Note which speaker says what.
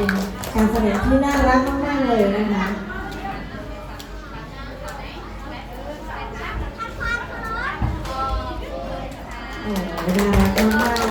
Speaker 1: เป็นการ
Speaker 2: แสดงที่น่ารักมาก
Speaker 1: ๆเลยนะคะน่ารักมาก